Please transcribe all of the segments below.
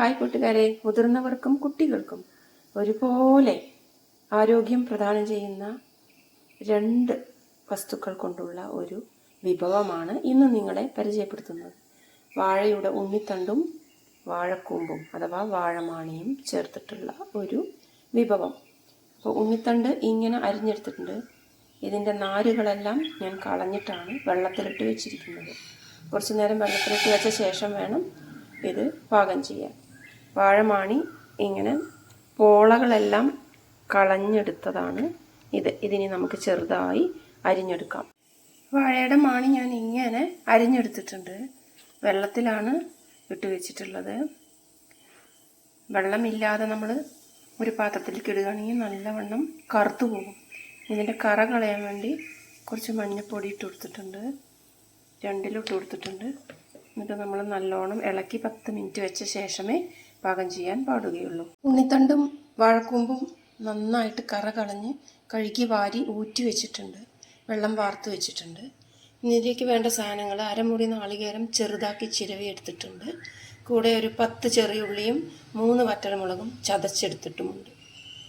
Hi കൂട്ടുകാരെ മുതിർന്നവർക്കും കുട്ടികൾക്കും ഒരുപോലെ ആരോഗ്യം പ്രദാനം ചെയ്യുന്ന രണ്ട് വസ്തുക്കൾ കൊണ്ടുള്ള ഒരു വിഭവമാണ് ഇന്ന് നിങ്ങളെ പരിചയപ്പെടുത്തുന്നത്. വാഴയുടെ ഉണ്ണിത്തണ്ടും വാഴക്കൂമ്പും അഥവാ വാഴമാണിയും ചേർത്തിട്ടുള്ള ഒരു വിഭവം. അപ്പോൾ ഉണ്ണിത്തണ്ട് ഇങ്ങനെ അരിഞ്ഞെടുത്തിട്ടുണ്ട്. ഇതിന്റെ നാരുകളെല്ലാം ഞാൻ കളഞ്ഞിട്ടാണ് വെള്ളത്തിലിട്ട് വെച്ചിരിക്കുന്നത്. കുറച്ച് നേരം വെള്ളത്തിലിട്ട് വെച്ച ശേഷം വേണം ഇത് പാകം ചെയ്യാൻ. വാഴമാണി ഇങ്ങനെ പോളകളെല്ലാം കളഞ്ഞെടുത്തതാണ് ഇത്. ഇതിനി നമുക്ക് ചെറുതായി അരിഞ്ഞെടുക്കാം. വാഴയുടെ മാണി ഞാൻ ഇങ്ങനെ അരിഞ്ഞെടുത്തിട്ടുണ്ട്. വെള്ളത്തിലാണ് ഇട്ട് വെച്ചിട്ടുള്ളത്. വെള്ളമില്ലാതെ നമ്മൾ ഒരു പാത്രത്തിലേക്ക് ഇടുകയാണെങ്കിൽ നല്ലവണ്ണം കറുത്തു പോകും. ഇതിന്റെ കറ കളയാൻ വേണ്ടി കുറച്ച് മഞ്ഞപ്പൊടി ഇട്ട് കൊടുത്തിട്ടുണ്ട്. രണ്ടിലും ഇട്ട് കൊടുത്തിട്ടുണ്ട്. എന്നിട്ട് നമ്മൾ നല്ലോണം ഇളക്കി പത്ത് മിനിറ്റ് വെച്ച ശേഷമേ പാകം ചെയ്യാൻ പാടുകയുള്ളൂ. ഉണ്ണിത്തണ്ടും വാഴക്കൂമ്പും നന്നായിട്ട് കറ കളഞ്ഞ് കഴുകി വാരി ഊറ്റി വെച്ചിട്ടുണ്ട്. വെള്ളം വാർത്ത് വെച്ചിട്ടുണ്ട്. ഇതിലേക്ക് വേണ്ട സാധനങ്ങൾ അരമുടി നാളികേരം ചെറുതാക്കി ചിരവി എടുത്തിട്ടുണ്ട്. കൂടെ ഒരു പത്ത് ചെറിയ ഉള്ളിയും മൂന്ന് വറ്റൽമുളകും ചതച്ചെടുത്തിട്ടുമുണ്ട്.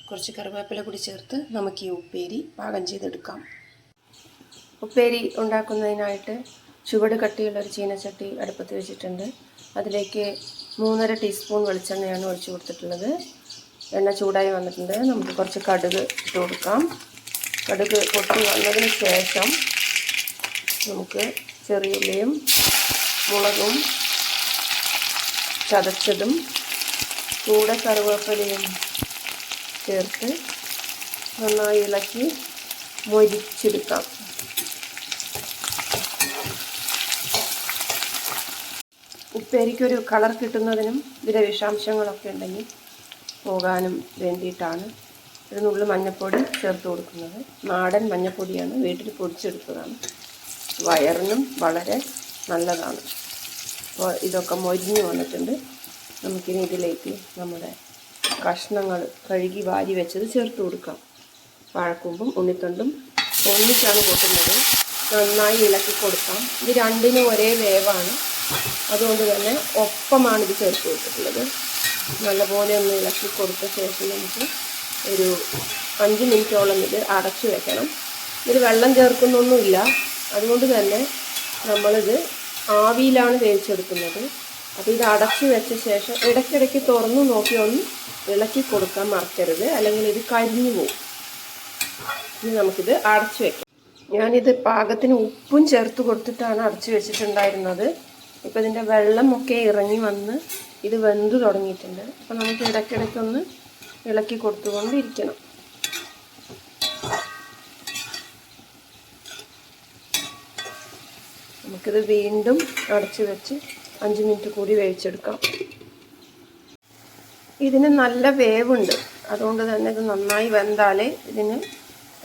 കുറച്ച് കറിവേപ്പില കൂടി ചേർത്ത് നമുക്ക് ഈ ഉപ്പേരി പാകം ചെയ്തെടുക്കാം. ഉപ്പേരി ഉണ്ടാക്കുന്നതിനായിട്ട് ചുവട് കട്ടിയുള്ള ഒരു ചീനച്ചട്ടി അടുപ്പത്ത് വെച്ചിട്ടുണ്ട്. അതിലേക്ക് മൂന്നര ടീസ്പൂൺ വെളിച്ചെണ്ണയാണ് ഒഴിച്ചു കൊടുത്തിട്ടുള്ളത്. എണ്ണ ചൂടായി വന്നിട്ടുണ്ട്. നമുക്ക് കുറച്ച് കടുക് ഇട്ട് കൊടുക്കാം. കടുക് പൊട്ടി വന്നതിന് ശേഷം നമുക്ക് ചെറിയുള്ളിയും മുളകും ചതച്ചതും കൂടെ കറുവേപ്പലയും ചേർത്ത് നന്നായി ഇളക്കി മൊരിച്ചെടുക്കാം. ഉപ്പേരിക്കൊരു കളർ കിട്ടുന്നതിനും ഇതിലെ വിഷാംശങ്ങളൊക്കെ ഉണ്ടെങ്കിൽ പോകാനും വേണ്ടിയിട്ടാണ്. ഒരു നുള്ളു മഞ്ഞൾപ്പൊടി ചേർത്ത് കൊടുക്കുന്നത്. നാടൻ മഞ്ഞൾപ്പൊടിയാണ് വീട്ടിൽ പൊടിച്ചെടുത്തതാണ്. വയറിനും വളരെ നല്ലതാണ്. അപ്പോൾ ഇതൊക്കെ മൊരിഞ്ഞ് വന്നിട്ടുണ്ട്. നമുക്കിനി ഇതിലേക്ക് നമ്മുടെ കഷ്ണങ്ങൾ കഴുകി വാരി വെച്ചത് ചേർത്ത് കൊടുക്കാം. വാഴക്കൂമ്പും ഉണ്ണിത്തണ്ടും ഒന്നിച്ചാണ് കൂട്ടുന്നത്. നന്നായി ഇളക്കി കൊടുക്കാം. ഇത് രണ്ടിനും ഒരേ വേവാണ്. അതുകൊണ്ട് തന്നെ ഒപ്പമാണ് ഇത് ചേർത്ത് കൊടുത്തിട്ടുള്ളത്. നല്ലപോലെ ഒന്ന് ഇളക്കി കൊടുത്ത ശേഷം നമുക്ക് ഒരു അഞ്ച് മിനിറ്റോളം ഇത് അടച്ചു വെക്കണം. ഇതിൽ വെള്ളം ചേർക്കുന്നൊന്നുമില്ല. അതുകൊണ്ട് തന്നെ നമ്മളിത് ആവിയിലാണ് വേവിച്ചെടുക്കുന്നത്. അപ്പോൾ ഇത് അടച്ചു വെച്ച ശേഷം ഇടയ്ക്കിടയ്ക്ക് തുറന്നു നോക്കി ഒന്ന് ഇളക്കി കൊടുക്കാൻ മറക്കരുത്. അല്ലെങ്കിൽ ഇത് കരിഞ്ഞു പോകും ഇനി നമുക്കിത് അടച്ചു വെക്കാം. ഞാനിത് പാകത്തിന് ഉപ്പും ചേർത്ത് കൊടുത്തിട്ടാണ് അടച്ചു വെച്ചിട്ടുണ്ടായിരുന്നത്. ഇപ്പം ഇതിന്റെ വെള്ളമൊക്കെ ഇറങ്ങി വന്ന് ഇത് വെന്ത് തുടങ്ങിയിട്ടുണ്ട്. അപ്പം നമുക്ക് ഇടയ്ക്കിടയ്ക്കൊന്ന് ഇളക്കി കൊടുത്തുകൊണ്ടിരിക്കണം. നമുക്കിത് വീണ്ടും അടച്ച് വെച്ച് അഞ്ച് മിനിറ്റ് കൂടി വേവിച്ചെടുക്കാം. ഇതിന് നല്ല വേവുണ്ട്. അതുകൊണ്ട് തന്നെ ഇത് നന്നായി വെന്താലേ ഇതിന്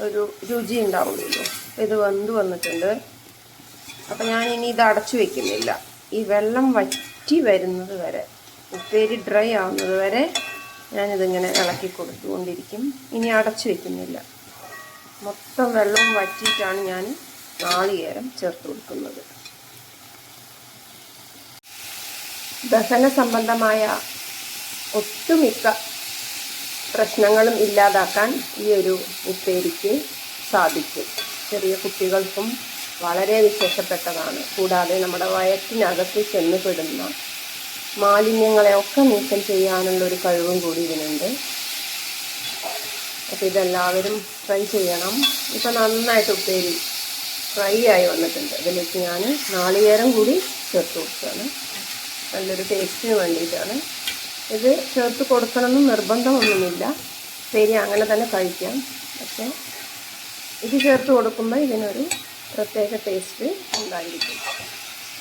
ഒരു രുചി ഉണ്ടാവുള്ളൂ. ഇത് വെന്ത് വന്നിട്ടുണ്ട്. അപ്പം ഞാൻ ഇനി ഇത് അടച്ചു വെക്കുന്നില്ല. ഈ വെള്ളം വറ്റി വരുന്നത് വരെ ഉപ്പേരി ഡ്രൈ ആവുന്നത് വരെ ഞാനിതിങ്ങനെ ഇളക്കി കൊടുത്തുകൊണ്ടിരിക്കും. ഇനി അടച്ചു വെക്കുന്നില്ല. മൊത്തം വെള്ളം വറ്റിയിട്ടാണ് ഞാൻ നാളികേരം ചേർത്ത് കൊടുക്കുന്നത്. ദഹന സംബന്ധമായ ഒട്ടുമിക്ക പ്രശ്നങ്ങളും ഇല്ലാതാക്കാൻ ഈ ഒരു ഉപ്പേരിക്ക് സാധിക്കും. ചെറിയ കുട്ടികൾക്കും വളരെ വിശേഷപ്പെട്ടതാണ്. കൂടാതെ നമ്മുടെ വയറ്റിനകത്ത് ചെന്നുപെടുന്ന മാലിന്യങ്ങളെയൊക്കെ നീക്കം ചെയ്യാനുള്ള ഒരു കഴിവും കൂടി ഇതിനുണ്ട്. അപ്പോൾ ഇതെല്ലാവരും ട്രൈ ചെയ്യണം. ഇപ്പം നന്നായിട്ട് ഉപ്പേരി ഫ്രൈ ആയി വന്നിട്ടുണ്ട്. അതിലേക്ക് ഞാൻ നാളികേരം കൂടി ചേർത്ത് കൊടുക്കുകയാണ്. നല്ലൊരു ടേസ്റ്റിന് വേണ്ടിയിട്ടാണ്. ഇത് ചേർത്ത് കൊടുക്കണമെന്ന് നിർബന്ധമൊന്നുമില്ല. ഉപ്പേരി അങ്ങനെ തന്നെ കഴിക്കാം. പക്ഷേ ഇത് ചേർത്ത് കൊടുക്കുമ്പോൾ ഇതിനൊരു പ്രത്യേക ടേസ്റ്റ് ഉണ്ടായിരിക്കും.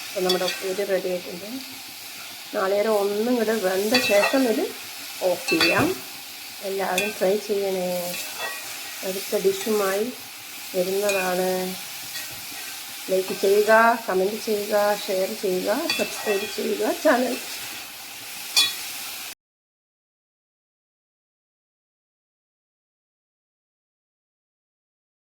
അപ്പോൾ നമ്മുടെ ഉപ്പേരി റെഡി ആയിട്ടുണ്ട്. നാളികേരം ഒന്നും കൂടെ വെന്ത ശേഷം ഇത് ഓഫ് ചെയ്യാം. എല്ലാവരും ട്രൈ ചെയ്യണേ. അടുത്ത ഡിഷുമായി വരുന്നതാണ്. ലൈക്ക് ചെയ്യുക കമന്റ് ചെയ്യുക ഷെയർ ചെയ്യുക സബ്സ്ക്രൈബ് ചെയ്യുക ചാനൽ